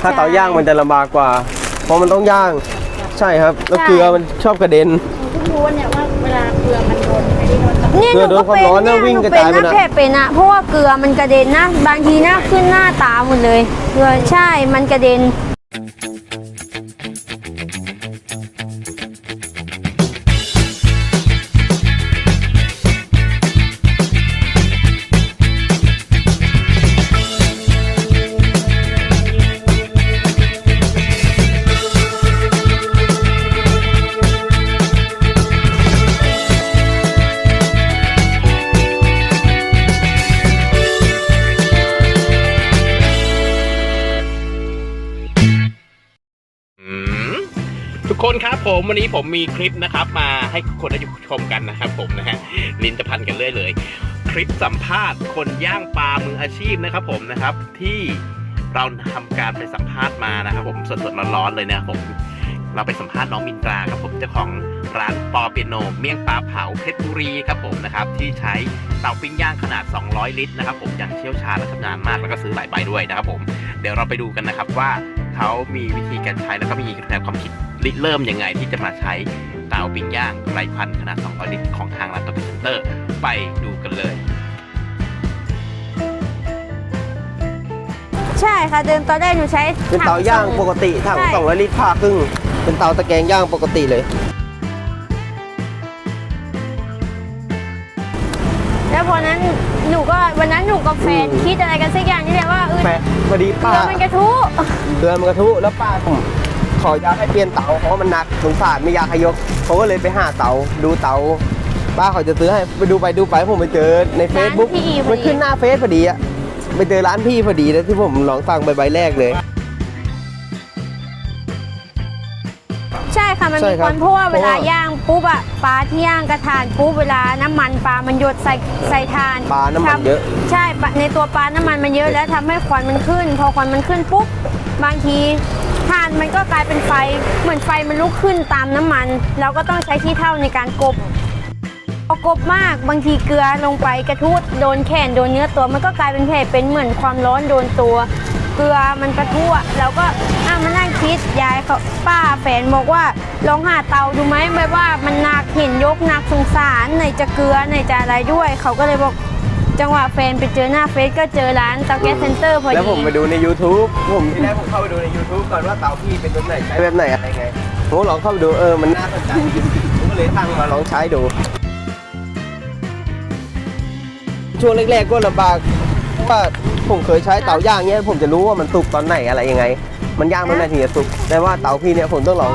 ถ้าใช่เตาย่างมันจะลำบากกว่า เพราะมันต้องย่าง ใช่ครับ แล้วใช่เกลือมันชอบกระเด็นเพิ่งรู้เนี่ยว่าเวลาเกลือมันโดนไอ้นี่โดนตะเนี่ยเกลืหอนูโดก็นความเป็นร้อนนะเนี่ยวิ่งหนูกระเป็นจายไปนะ นะแผลเป็นอะเพราะว่าเกลือมันกระเด็นนะ บางทีหน้าขึ้นหน้าตาหมดเลยเกลือใช่มันกระเด็นอื ทุกคนครับผมวันนี้ผมมีคลิปนะครับมาให้ทุกคนได้ชมกันนะครับผมนะฮะลิ้นจะพันกันเรื่อยเลย คลิปสัมภาษณ์คนย่างปลามืออาชีพนะครับผมนะครับที่เราทำการไปสัมภาษณ์มานะครับผมสดๆร้อนๆเลยนะครับผมเราไปสัมภาษณ์น้องมินตราครับผมเจ้าของร้านปอเปียโน เมี่ยงปลาเผาเพชรบุรีครับผมนะครับที่ใช้เตาปิ้งย่างขนาด 200 ลิตรนะครับผมอย่างเชี่ยวชาญและชำนาญมากแล้วก็ซื้อหลายใบด้วยนะครับผมเดี๋ยวเราไปดูกันนะครับว่าเขามีวิธีการใช้แล้วก็มีแนวความคิด ริเริ่มยังไงที่จะมาใช้เตาปิ้งย่างไร้ควันขนาด 200 ลิตรของทางร้านตัวเซ็นเตอร์ ไปดูกันเลย ใช่ค่ะเดิมตอนแรกหนูใช้เป็นเตาย่างปกติถังใช่สองร้อยลิตรผ่าครึ่ง เป็นเตาตะแกรงย่างปกติเลย แล้วพอนั้นหนูก็วันนั้นหนูกับแฟนอืมคิดอะไรกันสักอย่างนี่แหละว่าเออแปะพอดีเกป้าลือมันกระทุเกลือมันกระทุแล้วป้าผม ขออยากให้เปลี่ยนเตาเพราะว่ามันหนักสงสารไม่อยากให้ยกเขาก็เลยไปหาเตาดูเตาป้าเขาจะซื้อให้ไปดูไปดูไปผมไปเจอใน Facebook ร้านพี่พอดี มันขึ้นหน้าเฟซพอดีอะไปเจอร้านพี่พอดีแล้วที่ผมลองสั่งใบใบแรกเลย ใช่ค่ะมันใช่มีครัคบวันเพราะว่าเพเวราะลาว่าย่างปุ๊บอะปลาที่ย่างกระทานปุ๊บเวลาน้ำมันปลามันหยดใส่ใส่ทานปลาน้ำมันทำเยอะ ใช่ปลาในตัวปลาน้ำมันมันเยอะแล้วทำให้ควันมันขึ้น พอควันมันขึ้นปุ๊บบางที ทานมันก็กลายเป็นไฟ เหมือนไฟมันลุกขึ้นตามน้ำมัน เราก็ต้องใช้ที่เท่าในการกบพอกบมากบางทีเกลือลงไปกระทุดโดนแขนโดนเนื้อตัว มันก็กลายเป็นแผลเป็นเหมือนความร้อนโดนตัว เกลือมันกระทุอะเราก็อะมานั่งคิดยายเขาป้าแฟนบอกว่าลองหาเตาดูไหมแบบว่ามันหนักเห็นยกหนักสงสารไหนจะเกลือไหนจะอะไรด้วย เขาก็เลยบอก จังหวะแฟนไปเจอหน้าเฟซก็เจอร้านเตาแก๊สเซ็นเตอร์พอแล้วดีผมไปดูใน YouTube ผมที่แรกผมเข้าไปดูใน YouTube ก่อนว่าเตาพี่เป็นแบบไหนใช้แบบไหนอะไรไงผมลองเข้าไปดูเออมันน่าสนใจผมก็เลยตั้งมาลองใช้ดู ช่วงแรกๆก็ลำบากว่าผมเคยใช้เตาย่างเนี้ยผมจะรู้ว่ามันสุกตอนไหนอะไรยังไง มันย่างตอนไหนถึงจะสุกแต่ว่าเตาพี่เนี่ยผมต้องลอง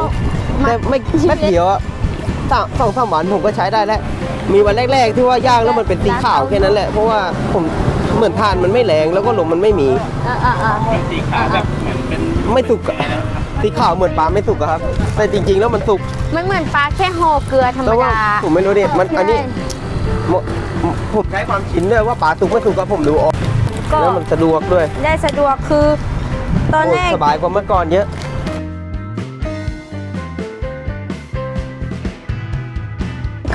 แต่ไม่แป๊บเดียวอะสามสองสามวันผมก็ใช้ได้แล้ว มีวันแรกๆที่ว่าย่างแล้วมันเป็นสีขาวแค่นั้นแหละเพราะว่าผมเหมือนทานมันไม่แรงแล้วก็ลมมันไม่มี อ่าอ่าอ่าสีขาวแบบเหมือนเป็นไม่สุกอะสีขาวเหมือนปลาไม่สุกอะครับ แต่จริงๆ แล้วมันสุกมันเหมือนปลาแค่ห่อเกลือธรรมแต่ว่าดาผมไม่รู้ดิมันอันนี้ใช่มผมใช้ความชินด้วยว่าปลาสุกไม่สุกก็ผมดูออกก็แล้วมันสะดวกด้วยได้สะดวกคือ ตอนแรกโสบายกว่าเมื่อก่อนเยอะ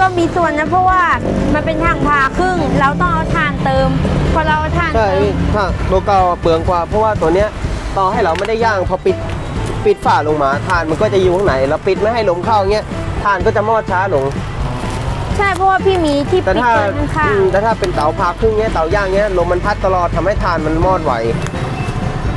ก็มีส่วนนะเพราะว่ามันเป็นทางผ่าครึ่ง เราต้องเอาถ่านเติม พอเราเอาถ่านใช่เติม ถ้าตัวเก่าเปลืองกว่า เพราะว่าตัวเนี้ยต่อให้เราไม่ได้ย่างพอปิดปิดฝาลงมาทานมันก็จะอยู่ข้างในเราปิดไม่ให้ลมเข้าเงี้ยทานก็จะมอดช้าลง ใช่เพราะว่าพี่มีที่แต่ปิดถ้าเกินข้างอืมแต่ถ้าเป็นเตาพาครึ่งเนี้ยเตาย่างเนี้ยลมมันพัดตลอดทำให้ทานมันมอดไหว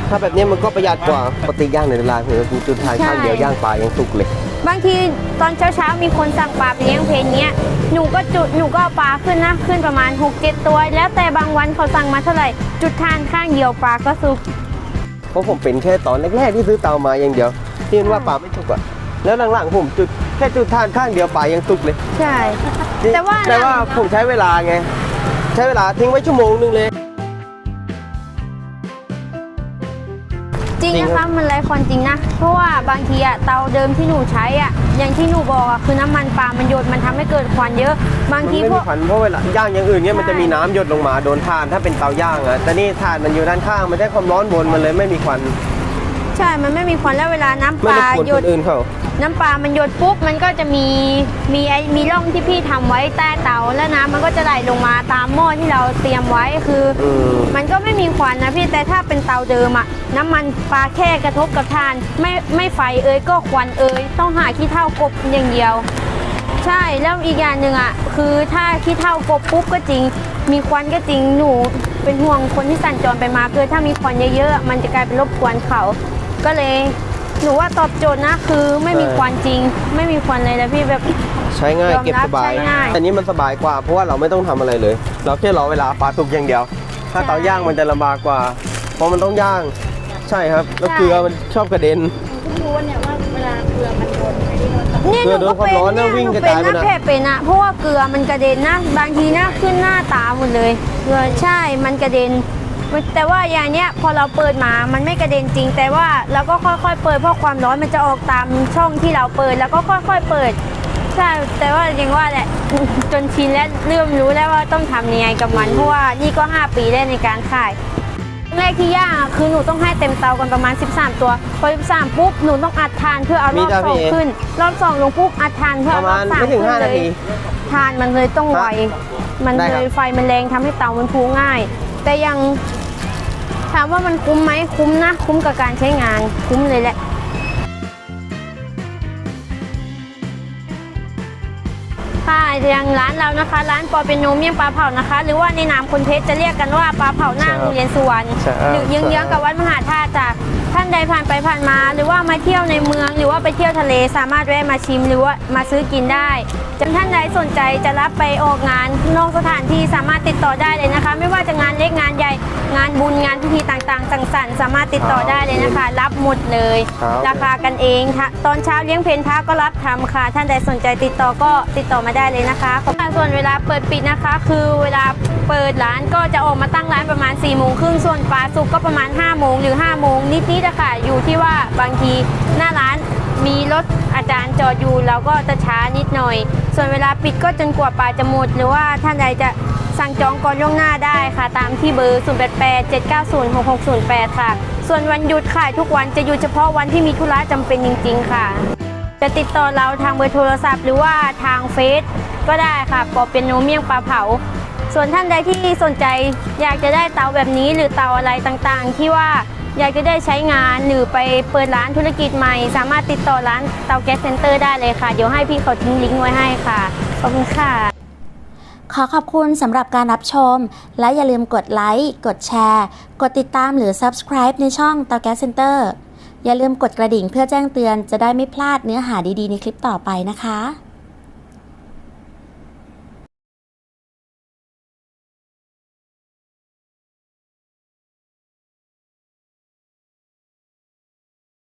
ถ้าแบบนี้มันก็ประหยัดกว่าปกติย่างในตลาดคือจุดทานข้างเดียวย่างปลายังสุกเลย บางทีตอนเช้าๆมีคนสั่งปลาไปเลี้ยงเพลเนี้ยหนูก็จุดหนูก็เอาปลาขึ้นนะขึ้นประมาณ 6 7 ตัว แล้วแต่บางวันเขาสั่งมาเท่าไหร่ จุดทานข้างเดียวปลาก็สุกเพราะผมเป็นแค่ตอนแรกๆที่ซื้อเตามาอย่างเดียวที่เห็นว่าปลาไม่สุกอะแล้วหลังๆผมจุดแค่จุดทานข้างเดียวปลายังสุกเลย ใช่ แต่ว่าแต่ว่าผมใช้เวลาไง ใช้เวลาทิ้งไว้ชั่วโมงนึงเลย จริงจริงนะครัคะบมันไรควันจริงนะ เพราะว่าบางทีอะเตาเดิมที่หนูใช้อะอย่างที่หนูบอกอะคือน้ำมันปลามันหยดมันทำให้เกิดควันเยอะ บางมันทีไม่พมีวก ควันเพราะเวลาย่างอย่างอื่นเนี่ยใช่มันจะมีน้ำหยดลงมาโดนทานถ้าเป็นเตาย่างอะแต่นี่ทานมันอยู่ด้านข้างมันได้ความร้อนบนมันเลยไม่มีควัน ใช่ มันไม่มีควันแล้วเวลาน้ำปไม่ลารบกวนหยคดนอื่นเขาน้ำปลามันหยดปุ๊บมันก็จะมีมีไอมีร่องที่พี่ทำไว้ใต้เตาแล้วน้ำมันก็จะไหลลงมาตามหม้อที่เราเตรียมไว้คือ อืมมันก็ไม่มีควันนะพี่แต่ถ้าเป็นเตาเดิมอะน้ำมันปลาแค่กระทบกับทาน ไม่ไม่ไฟเอ่ยก็ควันเอ่ยต้องหาขี้เท่ากบอย่างเดียว ใช่แล้วอีกอย่างหนึ่งอะคือถ้าขี้เท่ากบปุ๊บก็จริง มีควันก็จริงหนูเป็นห่วงคนที่สัญจรไปมาคือถ้ามีควันเยอะๆมันจะกลายเป็นรบกวนเขา ก็เลยหนูว่าตอบโจทย์นะคือไม่มีควันจริง ไม่มีควันเลยนะพี่แบบ ใช้ง่ายยอมรับเก็บสบายใช้ง่าย อันนี้มันสบายกว่าเพราะว่าเราไม่ต้องทำอะไรเลย เราแค่รอเวลาปลาสุกอย่างเดียว ถ้าใช่เตาย่างมันจะลำบากกว่า เพราะมันต้องย่าง ใช่ครับ แล้วใช่เกลือมันชอบกระเด็น เพิ่งรู้เนี่ยว่าเวลาเกลือมันโดนไปที่โดนตะเนี่ยหเกลืนูอโดก็นความเป็นร้อนนะเนี่ยหวิ่งนูกระเป็นจายไปนะนะแผลเป็นนะเพราะว่าเกลือมันกระเด็นนะ บางทีหน้าขึ้นหน้าตาหมดเลยเกลือใช่มันกระเด็น แต่ว่าอย่างเนี้ยพอเราเปิดมามันไม่กระเด็นจริง แต่ว่าเราก็ค่อยๆเปิดเพราะความร้อนมันจะออกตามช่องที่เราเปิด แล้วก็ค่อยๆเปิดใช่แต่ว่ายังว่าแหละจนชินและเริ่มรู้แล้วว่าต้องทำยังไงกับมันเพราะว่านี่ก็ 5 ปีได้ในการขายแรกที่ย่างอะคือหนูต้องให้เต็มเตากันประมาณ 13 ตัวพอ13ปุ๊บหนูต้องอัดทานเพื่อเอารมีอบจ้ะสองพี่เอขึ้นรอบสองลงปุ๊บอัดทานเพื่อปเอาระรมาอณบสามไม่ถึงขึ้น5เลนาทียทานมันเลยต้องไวมันได้เลครับยไฟมันแรงทำให้เตามันพูง่าย แต่ยัง ถามว่ามันคุ้มไหมคุ้มนะ คุ้มกับการใช้งานคุ้มเลยแหละค่ะอย่างร้านเรานะคะ ร้านปอเป็นโนเมี่ยงปลาเผานะคะ หรือว่าในนามคนเพชรจะเรียกกันว่าปลาเผาหน้าใช่โรงเรียนสุวรรณใช่หรือเยื้องๆกับวัดมหาธาตุจาก ท่านใดผ่านไปผ่านมา หรือว่ามาเที่ยวในเมือง หรือว่าไปเที่ยวทะเลสามารถแวะมาชิม หรือว่ามาซื้อกินได้จนท่านใดสนใจจะรับไปออกงานนอกสถานที่สามารถติดต่อได้เลยนะคะ ไม่ว่าจะงานเล็กงานใหญ่งานบุญงานพิธีต่างๆสังสรรค์สามารถติดต่อได้เลยนะคะ รับหมดเลย ครับ ราคากันเองค่ะตอนเช้าเลี้ยงเพนพระก็รับทำค่ะ ท่านใดสนใจติดต่อก็ติดต่อมาได้เลยนะคะส่วนเวลาเปิดปิดนะคะ คือเวลาเปิดร้านก็จะออกมาตั้งร้านประมาณ4ี่โมงครึ่งส่วนปลาสุกก็ประมาณ5้าโมงหรือ5้าโมงนิดๆอะค่ะอยู่ที่ว่าบางทีหน้าร้านมีรถอาจารย์จอดอยู่เราก็จะช้านิดหน่อย ส่วนเวลาปิดก็จนกว่าปลาจะหมด หรือว่าท่านใดจะสั่งจองก่อนล่วงหน้าได้ค่ะ ตามที่เบอร์ 0 8 8 7 9 0 6 6 0 8 ค่ะ ส่วนวันหยุดขายทุกวันจะหยุดเฉพาะวันที่มีธุระจำเป็นจริง ๆ ค่ะ จะติดต่อเราทางเบอร์โทรศัพท์ หรือว่าทางเฟซก็ได้ค่ะปอเป็นโนเมียงปลาเผาส่วนท่านใดที่สนใจอยากจะได้เตาแบบนี้หรือเตาอะไรต่างๆ ที่ว่า ยากจะได้ใช้งานหรือไปเปิดร้านธุรกิจใหม่ สามารถติดต่อร้านเตาแก๊สเซ็นเตอร์ได้เลยค่ะ เดี๋ยวให้พี่เขาทิ้งลิงก์ไว้ให้ค่ะ ขอบคุณค่ะ ขอขอบคุณสำหรับการรับชม และอย่าลืมกดไลค์ กดแชร์ กดติดตามหรือ Subscribe ในช่องเตาแก๊สเซ็นเตอร์อย่าลืมกดกระดิ่งเพื่อแจ้งเตือนจะได้ไม่พลาดเนื้อหาดีๆ ในคลิปต่อไปนะคะ